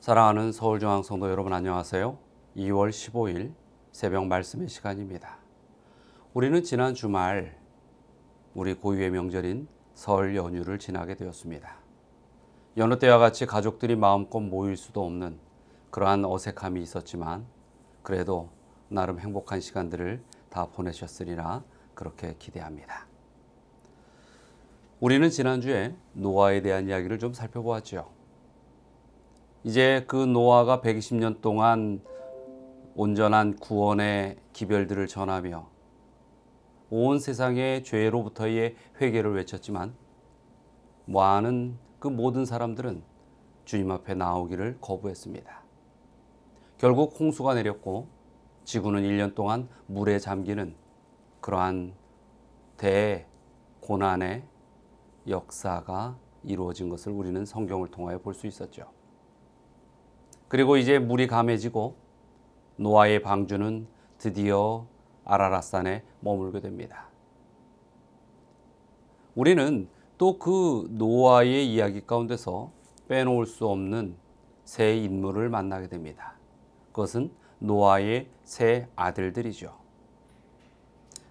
사랑하는 서울중앙성도 여러분 안녕하세요. 2월 15일 새벽 말씀의 시간입니다. 우리는 지난 주말 우리 고유의 명절인 설 연휴를 지나게 되었습니다. 여느 때와 같이 가족들이 마음껏 모일 수도 없는 그러한 어색함이 있었지만 그래도 나름 행복한 시간들을 다 보내셨으리라 그렇게 기대합니다. 우리는 지난주에 노아에 대한 이야기를 좀 살펴보았죠. 이제 그 노아가 120년 동안 온전한 구원의 기별들을 전하며 온 세상의 죄로부터의 회개를 외쳤지만 많은 그 모든 사람들은 주님 앞에 나오기를 거부했습니다. 결국 홍수가 내렸고 지구는 1년 동안 물에 잠기는 그러한 대고난의 역사가 이루어진 것을 우리는 성경을 통하여 볼 수 있었죠. 그리고 이제 물이 감해지고 노아의 방주는 드디어 아라라산에 머물게 됩니다. 우리는 또 그 노아의 이야기 가운데서 빼놓을 수 없는 새 인물을 만나게 됩니다. 그것은 노아의 새 아들들이죠.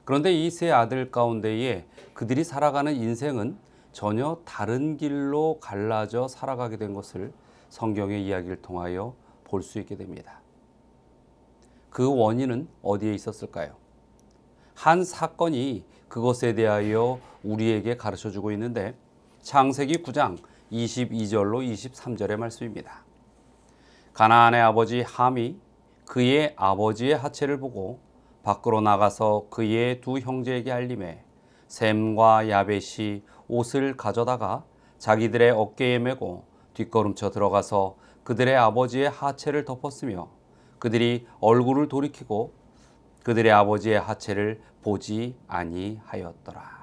그런데 이 세 아들 가운데에 그들이 살아가는 인생은 전혀 다른 길로 갈라져 살아가게 된 것을 성경의 이야기를 통하여 볼 수 있게 됩니다. 그 원인은 어디에 있었을까요? 한 사건이 그것에 대하여 우리에게 가르쳐 주고 있는데 창세기 9장 22절로 23절의 말씀입니다. 가나안의 아버지 함이 그의 아버지의 하체를 보고 밖으로 나가서 그의 두 형제에게 알림해 셈과 야벳이 옷을 가져다가 자기들의 어깨에 메고 뒷걸음쳐 들어가서 그들의 아버지의 하체를 덮었으며 그들이 얼굴을 돌이키고 그들의 아버지의 하체를 보지 아니하였더라.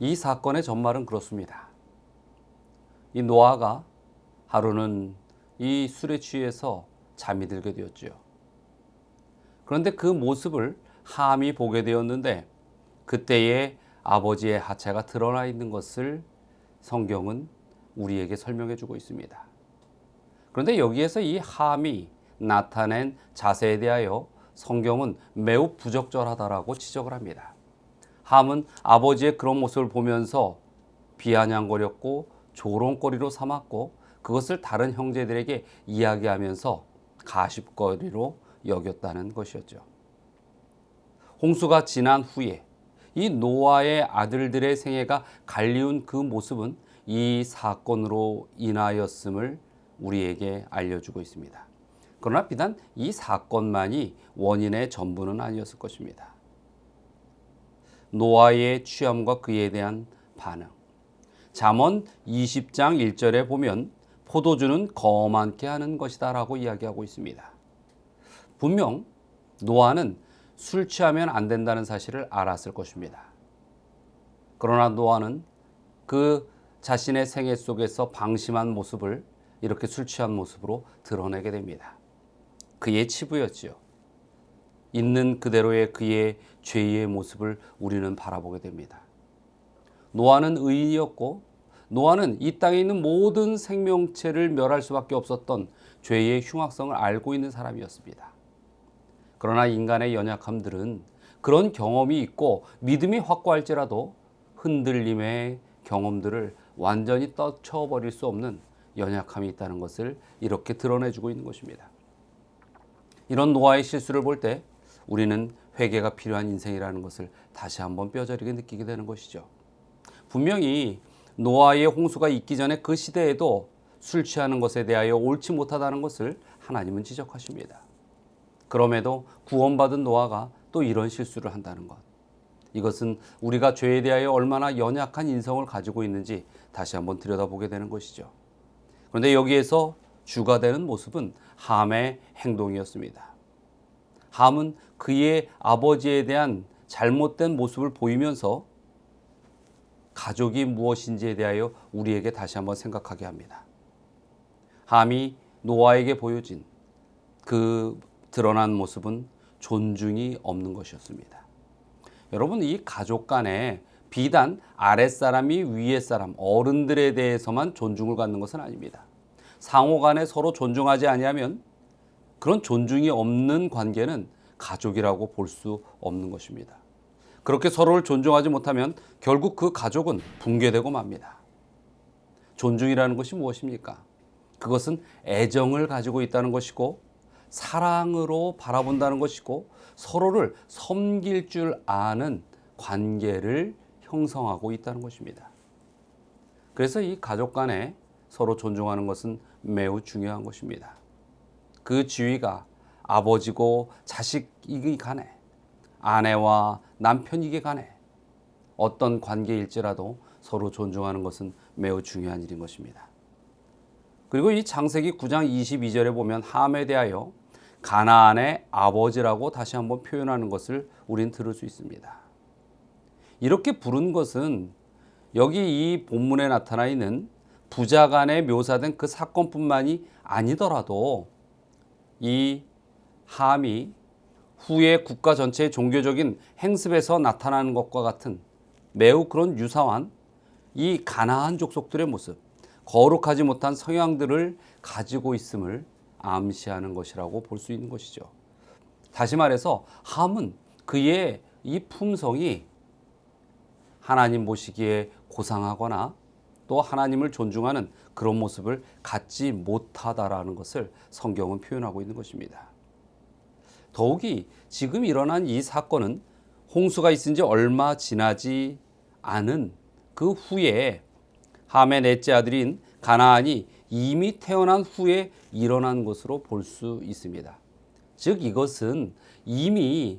이 사건의 전말은 그렇습니다. 이 노아가 하루는 이 술에 취해서 잠이 들게 되었지요. 그런데 그 모습을 함이 보게 되었는데 그때의 아버지의 하체가 드러나 있는 것을 성경은 우리에게 설명해 주고 있습니다. 그런데 여기에서 이 함이 나타낸 자세에 대하여 성경은 매우 부적절하다라고 지적을 합니다. 함은 아버지의 그런 모습을 보면서 비아냥거렸고 조롱거리로 삼았고 그것을 다른 형제들에게 이야기하면서 가십거리로 여겼다는 것이었죠. 홍수가 지난 후에 이 노아의 아들들의 생애가 갈리운 그 모습은 이 사건으로 인하였음을 우리에게 알려주고 있습니다. 그러나 비단 이 사건만이 원인의 전부는 아니었을 것입니다. 노아의 취함과 그에 대한 반응. 잠언 20장 1절에 보면 포도주는 거만케 하는 것이다라고 이야기하고 있습니다. 분명 노아는 술 취하면 안 된다는 사실을 알았을 것입니다. 그러나 노아는 그 자신의 생애 속에서 방심한 모습을 이렇게 술 취한 모습으로 드러내게 됩니다. 그의 치부였지요. 있는 그대로의 그의 죄의 모습을 우리는 바라보게 됩니다. 노아는 의인이었고 노아는 이 땅에 있는 모든 생명체를 멸할 수밖에 없었던 죄의 흉악성을 알고 있는 사람이었습니다. 그러나 인간의 연약함들은 그런 경험이 있고 믿음이 확고할지라도 흔들림의 경험들을 완전히 떠쳐버릴 수 없는 연약함이 있다는 것을 이렇게 드러내주고 있는 것입니다. 이런 노아의 실수를 볼 때 우리는 회개가 필요한 인생이라는 것을 다시 한번 뼈저리게 느끼게 되는 것이죠. 분명히 노아의 홍수가 있기 전에 그 시대에도 술 취하는 것에 대하여 옳지 못하다는 것을 하나님은 지적하십니다. 그럼에도 구원받은 노아가 또 이런 실수를 한다는 것. 이것은 우리가 죄에 대하여 얼마나 연약한 인성을 가지고 있는지 다시 한번 들여다보게 되는 것이죠. 그런데 여기에서 주가 되는 모습은 함의 행동이었습니다. 함은 그의 아버지에 대한 잘못된 모습을 보이면서 가족이 무엇인지에 대하여 우리에게 다시 한번 생각하게 합니다. 함이 노아에게 보여진 그 드러난 모습은 존중이 없는 것이었습니다. 여러분, 이 가족 간에 비단 아랫사람이 위에사람 어른들에 대해서만 존중을 갖는 것은 아닙니다. 상호 간에 서로 존중하지 아니하면 그런 존중이 없는 관계는 가족이라고 볼 수 없는 것입니다. 그렇게 서로를 존중하지 못하면 결국 그 가족은 붕괴되고 맙니다. 존중이라는 것이 무엇입니까? 그것은 애정을 가지고 있다는 것이고 사랑으로 바라본다는 것이고 서로를 섬길 줄 아는 관계를 형성하고 있다는 것입니다. 그래서 이 가족 간에 서로 존중하는 것은 매우 중요한 것입니다. 그 지위가 아버지고 자식이기 간에 아내와 남편이기 간에 어떤 관계일지라도 서로 존중하는 것은 매우 중요한 일인 것입니다. 그리고 이 창세기 9장 22절에 보면 함에 대하여 가나안의 아버지라고 다시 한번 표현하는 것을 우린 들을 수 있습니다. 이렇게 부른 것은 여기 이 본문에 나타나 있는 부자 간에 묘사된 그 사건뿐만이 아니더라도 이 함이 후에 국가 전체의 종교적인 행습에서 나타나는 것과 같은 매우 그런 유사한 이 가나안 족속들의 모습, 거룩하지 못한 성향들을 가지고 있음을 암시하는 것이라고 볼 수 있는 것이죠. 다시 말해서 함은 그의 이 품성이 하나님 보시기에 고상하거나 또 하나님을 존중하는 그런 모습을 갖지 못하다라는 것을 성경은 표현하고 있는 것입니다. 더욱이 지금 일어난 이 사건은 홍수가 있은 지 얼마 지나지 않은 그 후에 함의 넷째 아들인 가나안이 이미 태어난 후에 일어난 것으로 볼 수 있습니다. 즉 이것은 이미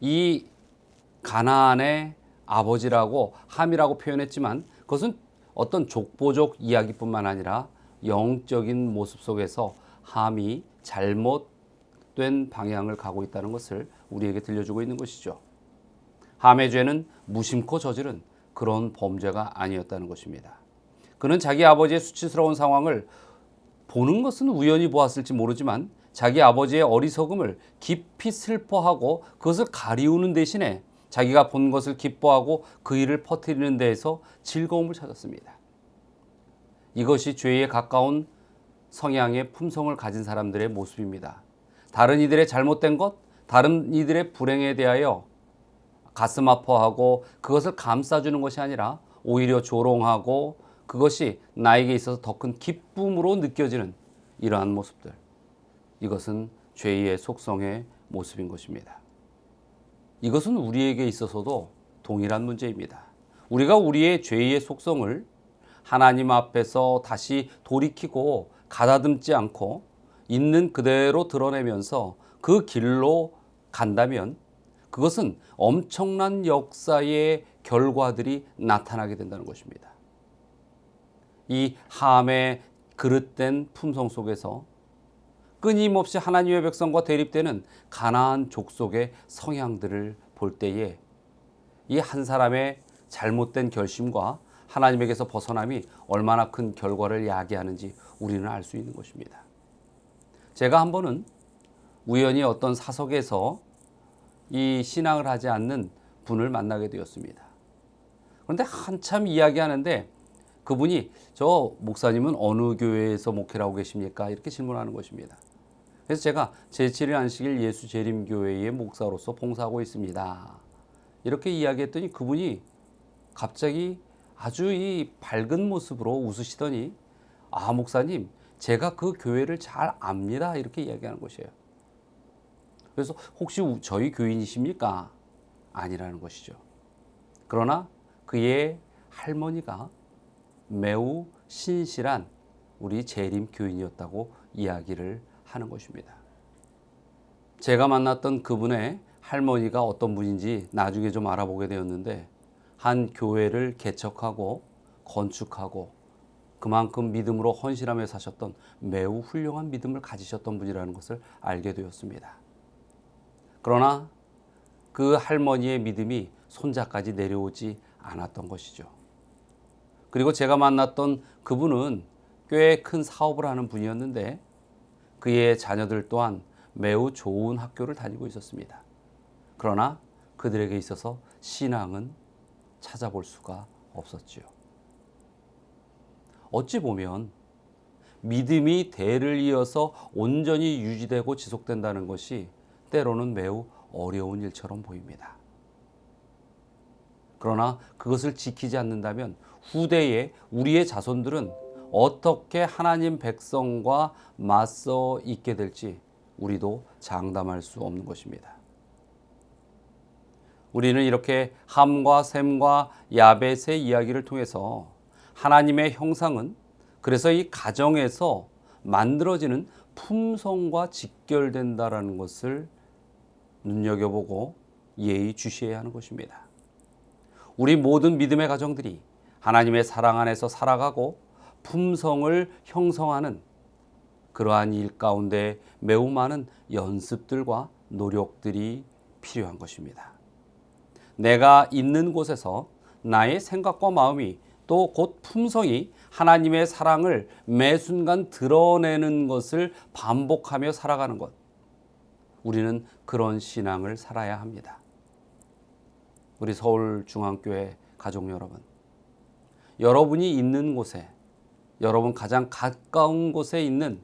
이 가나안의 아버지라고 함이라고 표현했지만 그것은 어떤 족보적 이야기뿐만 아니라 영적인 모습 속에서 함이 잘못된 방향을 가고 있다는 것을 우리에게 들려주고 있는 것이죠. 함의 죄는 무심코 저지른 그런 범죄가 아니었다는 것입니다. 그는 자기 아버지의 수치스러운 상황을 보는 것은 우연히 보았을지 모르지만 자기 아버지의 어리석음을 깊이 슬퍼하고 그것을 가리우는 대신에 자기가 본 것을 기뻐하고 그 일을 퍼뜨리는 데에서 즐거움을 찾았습니다. 이것이 죄에 가까운 성향의 품성을 가진 사람들의 모습입니다. 다른 이들의 잘못된 것, 다른 이들의 불행에 대하여 가슴 아파하고 그것을 감싸주는 것이 아니라 오히려 조롱하고 그것이 나에게 있어서 더 큰 기쁨으로 느껴지는 이러한 모습들. 이것은 죄의 속성의 모습인 것입니다. 이것은 우리에게 있어서도 동일한 문제입니다. 우리가 우리의 죄의 속성을 하나님 앞에서 다시 돌이키고 가다듬지 않고 있는 그대로 드러내면서 그 길로 간다면 그것은 엄청난 역사의 결과들이 나타나게 된다는 것입니다. 이 함의 그릇된 품성 속에서 끊임없이 하나님의 백성과 대립되는 가나안 족속의 성향들을 볼 때에 이 한 사람의 잘못된 결심과 하나님에게서 벗어남이 얼마나 큰 결과를 야기하는지 우리는 알 수 있는 것입니다. 제가 한 번은 우연히 어떤 사석에서 이 신앙을 하지 않는 분을 만나게 되었습니다. 그런데 한참 이야기하는데 그분이 저 목사님은 어느 교회에서 목회를 하고 계십니까? 이렇게 질문하는 것입니다. 그래서 제가 제7일 안식일 예수 재림교회의 목사로서 봉사하고 있습니다. 이렇게 이야기했더니 그분이 갑자기 아주 이 밝은 모습으로 웃으시더니 아 목사님 제가 그 교회를 잘 압니다 이렇게 이야기하는 것이에요. 그래서 혹시 저희 교인이십니까? 아니라는 것이죠. 그러나 그의 할머니가 매우 신실한 우리 재림 교인이었다고 이야기를 하는 것입니다. 제가 만났던 그분의 할머니가 어떤 분인지 나중에 좀 알아보게 되었는데 한 교회를 개척하고 건축하고 그만큼 믿음으로 헌신하며 사셨던 매우 훌륭한 믿음을 가지셨던 분이라는 것을 알게 되었습니다. 그러나 그 할머니의 믿음이 손자까지 내려오지 않았던 것이죠. 그리고 제가 만났던 그분은 꽤 큰 사업을 하는 분이었는데 그의 자녀들 또한 매우 좋은 학교를 다니고 있었습니다. 그러나 그들에게 있어서 신앙은 찾아볼 수가 없었지요. 어찌 보면 믿음이 대를 이어서 온전히 유지되고 지속된다는 것이 때로는 매우 어려운 일처럼 보입니다. 그러나 그것을 지키지 않는다면 후대에 우리의 자손들은 어떻게 하나님 백성과 맞서 있게 될지 우리도 장담할 수 없는 것입니다. 우리는 이렇게 함과 셈과 야벳의 이야기를 통해서 하나님의 형상은 그래서 이 가정에서 만들어지는 품성과 직결된다라는 것을 눈여겨보고 예의 주시해야 하는 것입니다. 우리 모든 믿음의 가정들이 하나님의 사랑 안에서 살아가고 품성을 형성하는 그러한 일 가운데 매우 많은 연습들과 노력들이 필요한 것입니다. 내가 있는 곳에서 나의 생각과 마음이 또 곧 품성이 하나님의 사랑을 매 순간 드러내는 것을 반복하며 살아가는 것. 우리는 그런 신앙을 살아야 합니다. 우리 서울중앙교회 가족 여러분. 여러분이 있는 곳에, 여러분 가장 가까운 곳에 있는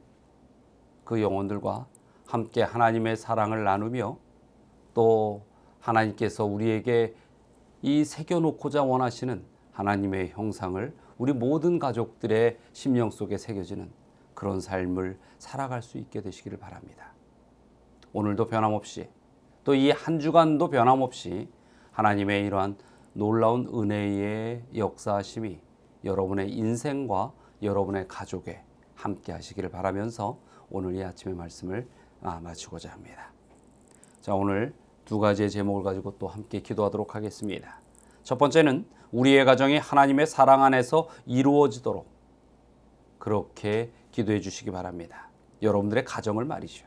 그 영혼들과 함께 하나님의 사랑을 나누며 또 하나님께서 우리에게 이 새겨놓고자 원하시는 하나님의 형상을 우리 모든 가족들의 심령 속에 새겨지는 그런 삶을 살아갈 수 있게 되시기를 바랍니다. 오늘도 변함없이 또 이 한 주간도 변함없이 하나님의 이러한 놀라운 은혜의 역사하심이 여러분의 인생과 여러분의 가족에 함께 하시기를 바라면서 오늘 이 아침의 말씀을 아, 마치고자 합니다. 자, 오늘 두 가지의 제목을 가지고 또 함께 기도하도록 하겠습니다. 첫 번째는 우리의 가정이 하나님의 사랑 안에서 이루어지도록 그렇게 기도해 주시기 바랍니다. 여러분들의 가정을 말이죠.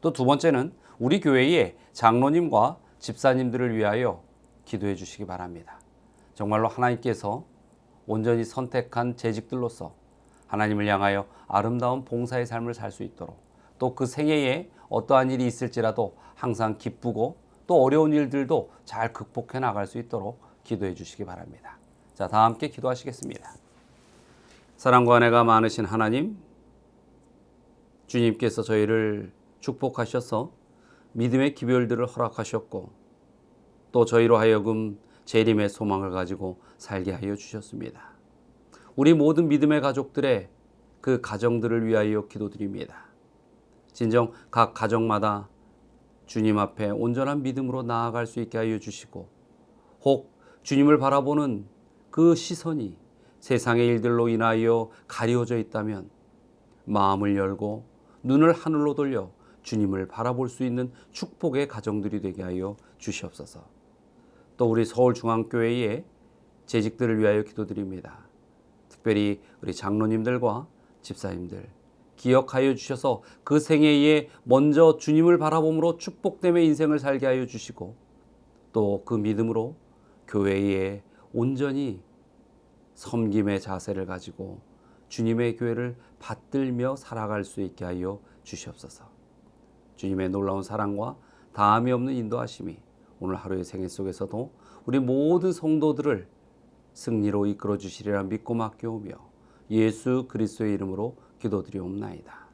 또 두 번째는 우리 교회의 장로님과 집사님들을 위하여 기도해 주시기 바랍니다. 정말로 하나님께서 온전히 선택한 재직들로서 하나님을 향하여 아름다운 봉사의 삶을 살 수 있도록 또 그 생애에 어떠한 일이 있을지라도 항상 기쁘고 또 어려운 일들도 잘 극복해 나갈 수 있도록 기도해 주시기 바랍니다. 자, 다 함께 기도하시겠습니다. 사랑과 은혜가 많으신 하나님, 주님께서 저희를 축복하셔서 믿음의 기별들을 허락하셨고 또 저희로 하여금 재림의 소망을 가지고 살게 하여 주셨습니다. 우리 모든 믿음의 가족들의 그 가정들을 위하여 기도드립니다. 진정 각 가정마다 주님 앞에 온전한 믿음으로 나아갈 수 있게 하여 주시고 혹 주님을 바라보는 그 시선이 세상의 일들로 인하여 가려져 있다면 마음을 열고 눈을 하늘로 돌려 주님을 바라볼 수 있는 축복의 가정들이 되게 하여 주시옵소서. 또 우리 서울중앙교회의 재직들을 위하여 기도드립니다. 특별히 우리 장로님들과 집사님들 기억하여 주셔서 그 생애에 먼저 주님을 바라봄으로 축복됨의 인생을 살게 하여 주시고 또 그 믿음으로 교회에 온전히 섬김의 자세를 가지고 주님의 교회를 받들며 살아갈 수 있게 하여 주시옵소서. 주님의 놀라운 사랑과 다함이 없는 인도하심이 오늘 하루의 생애 속에서도 우리 모든 성도들을 승리로 이끌어 주시리라 믿고 맡겨오며 예수 그리스도의 이름으로 기도드리옵나이다.